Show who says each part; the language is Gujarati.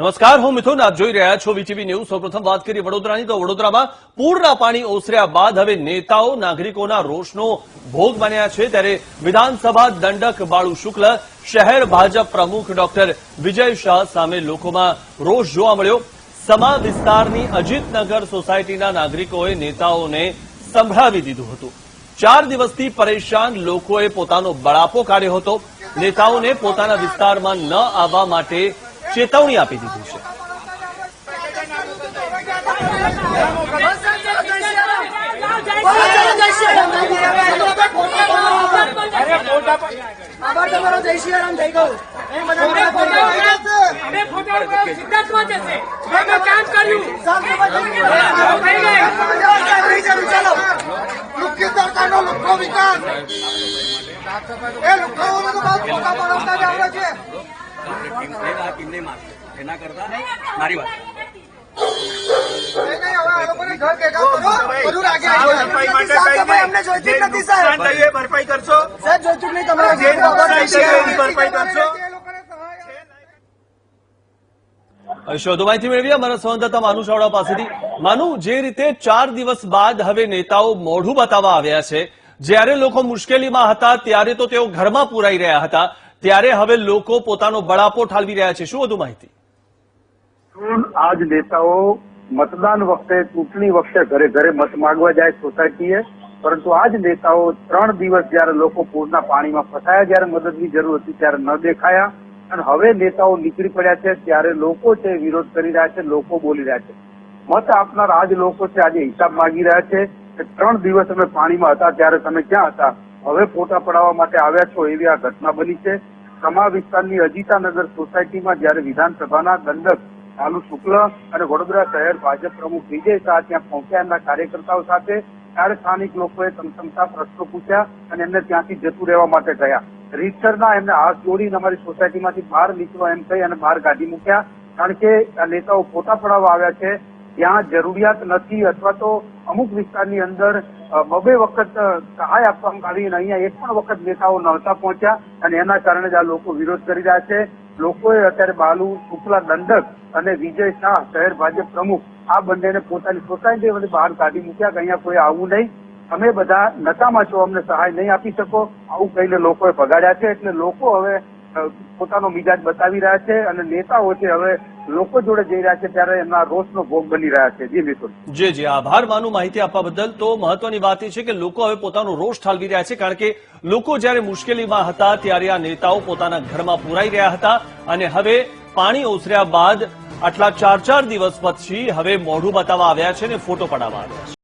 Speaker 1: નમસ્કાર, હું મિથુન, આપ જોઈ રહ્યા છો વીટીવી ન્યૂઝ સૌપ્રથમ વાત કરીએ વડોદરાની. તો વડોદરામાં પૂરના પાણી ઓસર્યા બાદ હવે નેતાઓ નાગરિકોના રોષનો ભોગ બન્યા છે. ત્યારે વિધાનસભા દંડક બાળુ શુક્લ, શહેર ભાજપ પ્રમુખ ડોક્ટર વિજય શાહ સામે લોકોમાં રોષ જોવા મળ્યો. સમા વિસ્તારની અજીતનગર સોસાયટીના નાગરિકોએ નેતાઓને સંભળાવી દીધું હતું. ચાર દિવસથી પરેશાન લોકોએ પોતાનો બળાપો કાઢ્યો હતો. નેતાઓને પોતાના વિસ્તારમાં ન આવવા માટે ચેતવણી આપી દીધી છે.
Speaker 2: લુખ્ખો વિકાસ નહીં,
Speaker 3: મારશે એના કરતા મારી વાત.
Speaker 4: ભરપાઈ કરશો.
Speaker 3: જોઈતું નહીં
Speaker 4: કરશો.
Speaker 1: માહિતી મેળવી અમારા સંવાદદાતા માનુ ચાવડા પાસેથી. માનુ જે રીતે ચાર દિવસ બાદ હવે નેતાઓ મોઢું બતાવવા આવ્યા છે જ્યારે લોકો મુશ્કેલીમાં હતા ત્યારે તો તેઓ ઘરમાં પુરાઈ રહ્યા હતા. ત્યારે હવે લોકો પોતાનો બળાપો ઠાલવી રહ્યા છે. શું વધુ માહિતી?
Speaker 5: આજ નેતાઓ મતદાન વખતે, ચૂંટણી વખતે ઘરે ઘરે મત માંગવા જાય સોસાયટીએ? પરંતુ આજ નેતાઓ ત્રણ દિવસ જયારે લોકો પૂરના પાણીમાં ફસાયા, જ્યારે મદદની જરૂર હતી ત્યારે ન દેખાયા. અને હવે નેતાઓ નીકળી પડ્યા છે, ત્યારે લોકો છે, વિરોધ કરી રહ્યા છે, લોકો બોલી રહ્યા છે. મત આપનાર આજ લોકો છે, આજે હિસાબ માંગી રહ્યા છે ત્રણ દિવસ અમે પાણીમાં હતા, ત્યારે તમે ક્યાં હતા? હવે ફોટા પડાવવા માટે આવ્યા છો એવી આ ઘટના બની છે. કમા વિસ્તારની અજીતાનગર સોસાયટીમાં જ્યારે વિધાનસભાના દંડક લાલુ શુક્લ અને વડોદરા શહેર ભાજપ પ્રમુખ વિજય શાહ ત્યાં પહોંચ્યા એમના કાર્યકર્તાઓ સાથે. ત્યારે સ્થાનિક લોકોએ સમસમતા પ્રશ્નો પૂછ્યા અને એમને ત્યાંથી જતું રહેવા માટે ગયા. રીતસરના એમને હાથ જોડીને અમારી સોસાયટીમાંથી બહાર નીકળો એમ કહી અને બહાર કાઢી મૂક્યા. કારણ કે આ નેતાઓ ફોટા પડાવવા આવ્યા છે. ત્યાં જરૂરિયાત નથી અથવા તો અમુક વિસ્તારની અંદર બબે વખત સહાય આપવામાં આવી અને અહીંયા એક પણ વખત નેતાઓ નહોતા પહોંચ્યા અને એના કારણે જ આ લોકો વિરોધ કરી રહ્યા છે. લોકોએ અત્યારે બાલુ શુક્લા દંડક અને વિજય શાહ, શહેર ભાજપ પ્રમુખ, આ બંનેને પોતાની સોસાયટીમાંથી બહાર કાઢી મૂક્યા કે અહીંયા કોઈ આવવું નહીં. અમે બધા નકામાં છો, અમને સહાય નહીં આપી શકો. આવું કહીને લોકોએ ભગાડ્યા છે. એટલે લોકો હવે પોતાનો મિજાજ બતાવી રહ્યા છે અને નેતાઓ છે, હવે લોકો જોડે જઈ રહ્યા છે ત્યારે એમના રોષનો ભોગ બની રહ્યા છે. જી મિથુન
Speaker 1: જે, જી. આભાર. માનું માહિતી આપવા બદલ તો મહત્વની વાત એ છે કે લોકો હવે પોતાનો રોષ ઠાલવી રહ્યા છે કારણ કે લોકો જ્યારે મુશ્કેલીમાં હતા ત્યારે આ નેતાઓ પોતાના ઘરમાં પુરાઈ રહ્યા હતા અને હવે પાણી ઓસર્યા બાદ આટલા ચાર ચાર દિવસ પછી હવે મોઢું બતાવવા આવ્યા છે અને ફોટો પડાવવા આવ્યા છે.